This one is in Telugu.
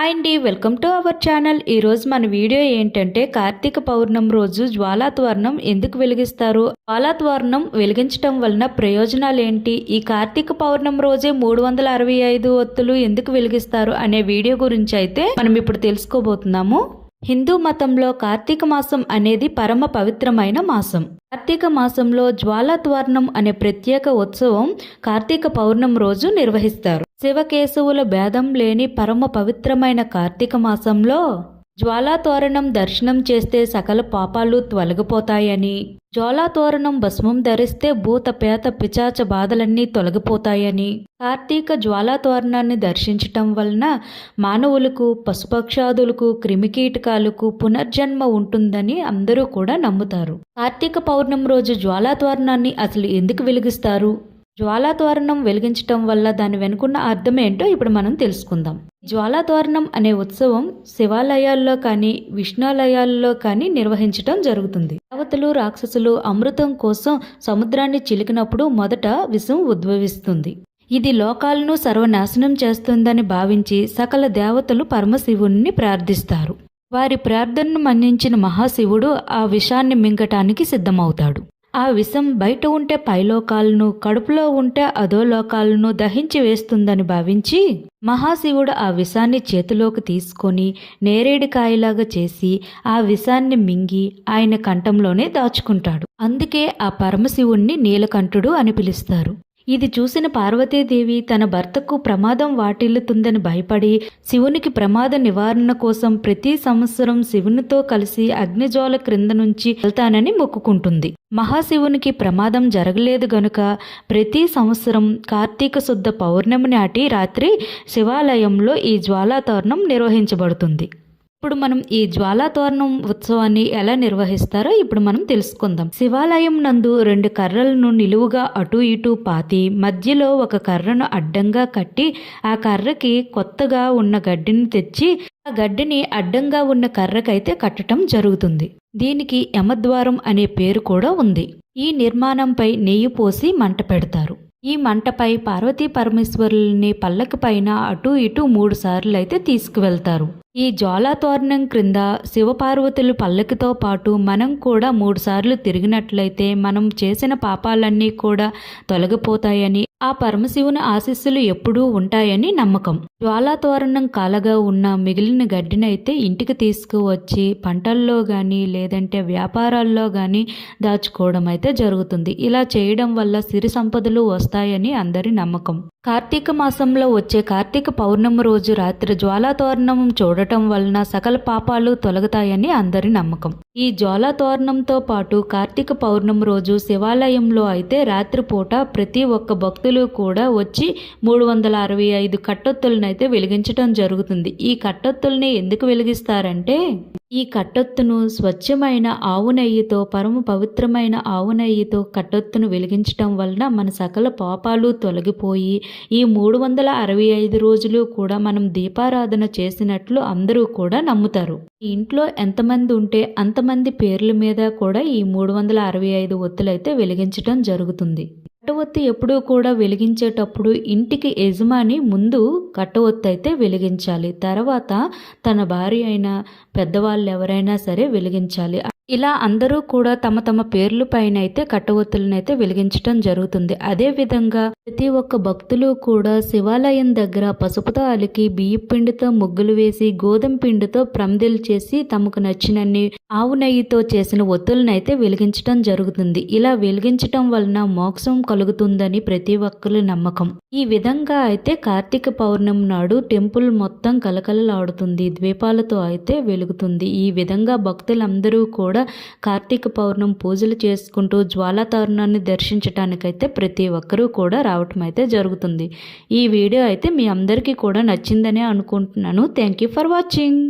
హాయ్ అండి వెల్కమ్ టు అవర్ ఛానల్ ఈరోజు మన వీడియో ఏంటంటే కార్తీక పౌర్ణం రోజు జ్వాలాత్వర్ణం ఎందుకు వెలిగిస్తారు? జ్వాలాత్వర్ణం వెలిగించడం వలన ప్రయోజనాలు ఏంటి ఈ కార్తీక పౌర్ణం రోజే మూడు వందల అరవై ఐదు ఒత్తులు ఎందుకు వెలిగిస్తారు? అనే వీడియో గురించి అయితే మనం ఇప్పుడు తెలుసుకోబోతున్నాము. హిందూ మతంలో కార్తీక మాసం అనేది పరమ పవిత్రమైన మాసం. కార్తీక మాసంలో జ్వాలాత్వర్ణం అనే ప్రత్యేక ఉత్సవం కార్తీక పౌర్ణం రోజు నిర్వహిస్తారు. శివకేశవుల భేదం లేని పరమ పవిత్రమైన కార్తీక మాసంలో జ్వాలాతోరణం దర్శనం చేస్తే సకల పాపాలు తొలగిపోతాయని జ్వాలాతోరణం భస్మం ధరిస్తే భూత పేత పిచాచ బాధలన్నీ తొలగిపోతాయని కార్తీక జ్వాలాతోరణాన్ని దర్శించటం వలన మానవులకు పశుపక్షాదులకు క్రిమికీటకాలకు పునర్జన్మ ఉంటుందని అందరూ కూడా నమ్ముతారు. కార్తీక పౌర్ణమి రోజు జ్వాలాతోరణాన్ని అసలు ఎందుకు వెలిగిస్తారు? జ్వాలాతోరణం వెలిగించటం వల్ల దాని వెనుకున్న అర్థం ఏంటో ఇప్పుడు మనం తెలుసుకుందాం. జ్వాలాతోరణం అనే ఉత్సవం శివాలయాల్లో కానీ విష్ణాలయాల్లో కానీ నిర్వహించటం జరుగుతుంది. దేవతలు రాక్షసులు అమృతం కోసం సముద్రాన్ని చిలికినప్పుడు మొదట విషం ఉద్భవిస్తుంది. ఇది లోకాలను సర్వనాశనం చేస్తుందని భావించి సకల దేవతలు పరమశివుణ్ణి ప్రార్థిస్తారు. వారి ప్రార్థనను మన్నించిన మహాశివుడు ఆ విషాన్ని మింగటానికి సిద్ధమవుతాడు. ఆ విషం బయట ఉంటే పైలోకాలను కడుపులో ఉంటే అధోలోకాలను దహించి వేస్తుందని భావించి మహాశివుడు ఆ విషాన్ని చేతిలోకి తీసుకొని నేరేడికాయలాగా చేసి ఆ విషాన్ని మింగి ఆయన కంఠంలోనే దాచుకుంటాడు. అందుకే ఆ పరమశివుణ్ణి నీలకంఠుడు అని పిలుస్తారు. ఇది చూసిన పార్వతీదేవి తన భర్తకు ప్రమాదం వాటిల్లుతుందని భయపడి శివునికి ప్రమాద నివారణ కోసం ప్రతి సంవత్సరం శివునితో కలిసి అగ్నిజ్వాల క్రింద నుంచి వెళ్తానని మొక్కుకుంటుంది. మహాశివునికి ప్రమాదం జరగలేదు గనుక ప్రతి సంవత్సరం కార్తీక శుద్ధ పౌర్ణమి నాటి రాత్రి శివాలయంలో ఈ జ్వాలాతోరణం నిర్వహించబడుతుంది. ఇప్పుడు మనం ఈ జ్వాలాతోరణం ఉత్సవాన్ని ఎలా నిర్వహిస్తారో ఇప్పుడు మనం తెలుసుకుందాం. శివాలయం నందు రెండు కర్రలను నిలువుగా అటు ఇటు పాతి మధ్యలో ఒక కర్రను అడ్డంగా కట్టి ఆ కర్రకి కొత్తగా ఉన్న గడ్డిని తెచ్చి ఆ గడ్డిని అడ్డంగా ఉన్న కర్రకైతే కట్టడం జరుగుతుంది. దీనికి యమద్వారం అనే పేరు కూడా ఉంది. ఈ నిర్మాణంపై నెయ్యి పోసి మంట పెడతారు. ఈ మంటపై పార్వతీ పరమేశ్వరుల్ని పల్లకి పైన అటు ఇటు మూడు సార్లు అయితే తీసుకువెళ్తారు. ఈ జ్వాలాతోరణం క్రింద శివపార్వతులు పల్లకితో పాటు మనం కూడా మూడుసార్లు తిరిగినట్లయితే మనం చేసిన పాపాలన్నీ కూడా తొలగిపోతాయని ఆ పరమశివుని ఆశీస్సులు ఎప్పుడూ ఉంటాయని నమ్మకం. జ్వాలాతోరణం కాలగా ఉన్న మిగిలిన గడ్డినైతే ఇంటికి తీసుకువచ్చి పంటల్లో కానీ లేదంటే వ్యాపారాల్లో కానీ దాచుకోవడం అయితే జరుగుతుంది. ఇలా చేయడం వల్ల సిరి సంపదలు వస్తాయని అందరి నమ్మకం. కార్తీక మాసంలో వచ్చే కార్తీక పౌర్ణమి రోజు రాత్రి జ్వాలాతోరణం చూడటం వలన సకల పాపాలు తొలగుతాయని అందరి నమ్మకం. ఈ జ్వాలాతోరణంతో పాటు కార్తీక పౌర్ణమి రోజు శివాలయంలో అయితే రాత్రిపూట ప్రతి ఒక్క భక్తులు కూడా వచ్చి మూడు వందల అరవై ఐదు కట్టొత్తులనైతే వెలిగించడం జరుగుతుంది. ఈ కట్టొత్తుల్ని ఎందుకు వెలిగిస్తారంటే ఈ కట్టొత్తును స్వచ్ఛమైన ఆవు నెయ్యితో పరమ పవిత్రమైన ఆవు నెయ్యితో కట్టొత్తును వెలిగించటం వలన మన సకల పాపాలు తొలగిపోయి ఈ మూడు వందల అరవై ఐదు రోజులు కూడా మనం దీపారాధన చేసినట్లు అందరూ కూడా నమ్ముతారు. ఇంట్లో ఎంతమంది ఉంటే అంతమంది పేర్ల మీద కూడా ఈ మూడు వందల అరవై ఐదు ఒత్తులైతే వెలిగించడం జరుగుతుంది. కట్టవొత్తి ఎప్పుడూ కూడా వెలిగించేటప్పుడు ఇంటికి యజమాని ముందు కట్టవొత్తి అయితే వెలిగించాలి. తర్వాత తన భార్య అయినా పెద్దవాళ్ళు ఎవరైనా సరే వెలిగించాలి. ఇలా అందరూ కూడా తమ తమ పేర్లు పైన అయితే కట్టవొత్తులను వెలిగించడం జరుగుతుంది. అదే విధంగా ప్రతి ఒక్క భక్తులు కూడా శివాలయం దగ్గర పసుపుతో అలికి బియ్యపిండితో ముగ్గులు వేసి గోధుమ పిండితో ప్రమిదలు చేసి తమకు నచ్చినన్ని ఆవు నెయ్యితో చేసిన ఒత్తులనైతే అయితే వెలిగించడం జరుగుతుంది. ఇలా వెలిగించటం వలన మోక్షం కలుగుతుందని ప్రతి ఒక్కరి నమ్మకం. ఈ విధంగా అయితే కార్తీక పౌర్ణమి నాడు టెంపుల్ మొత్తం కలకలలాడుతుంది ద్వీపాలతో అయితే వెలుగుతుంది. ఈ విధంగా భక్తులందరూ కూడా కార్తీక పౌర్ణం పూజలు చేసుకుంటూ జ్వాలాతరుణాన్ని దర్శించడానికైతే ప్రతి ఒక్కరూ కూడా రావటం అయితే జరుగుతుంది. ఈ వీడియో అయితే మీ అందరికీ కూడా నచ్చిందనే అనుకుంటున్నాను. Thank you for watching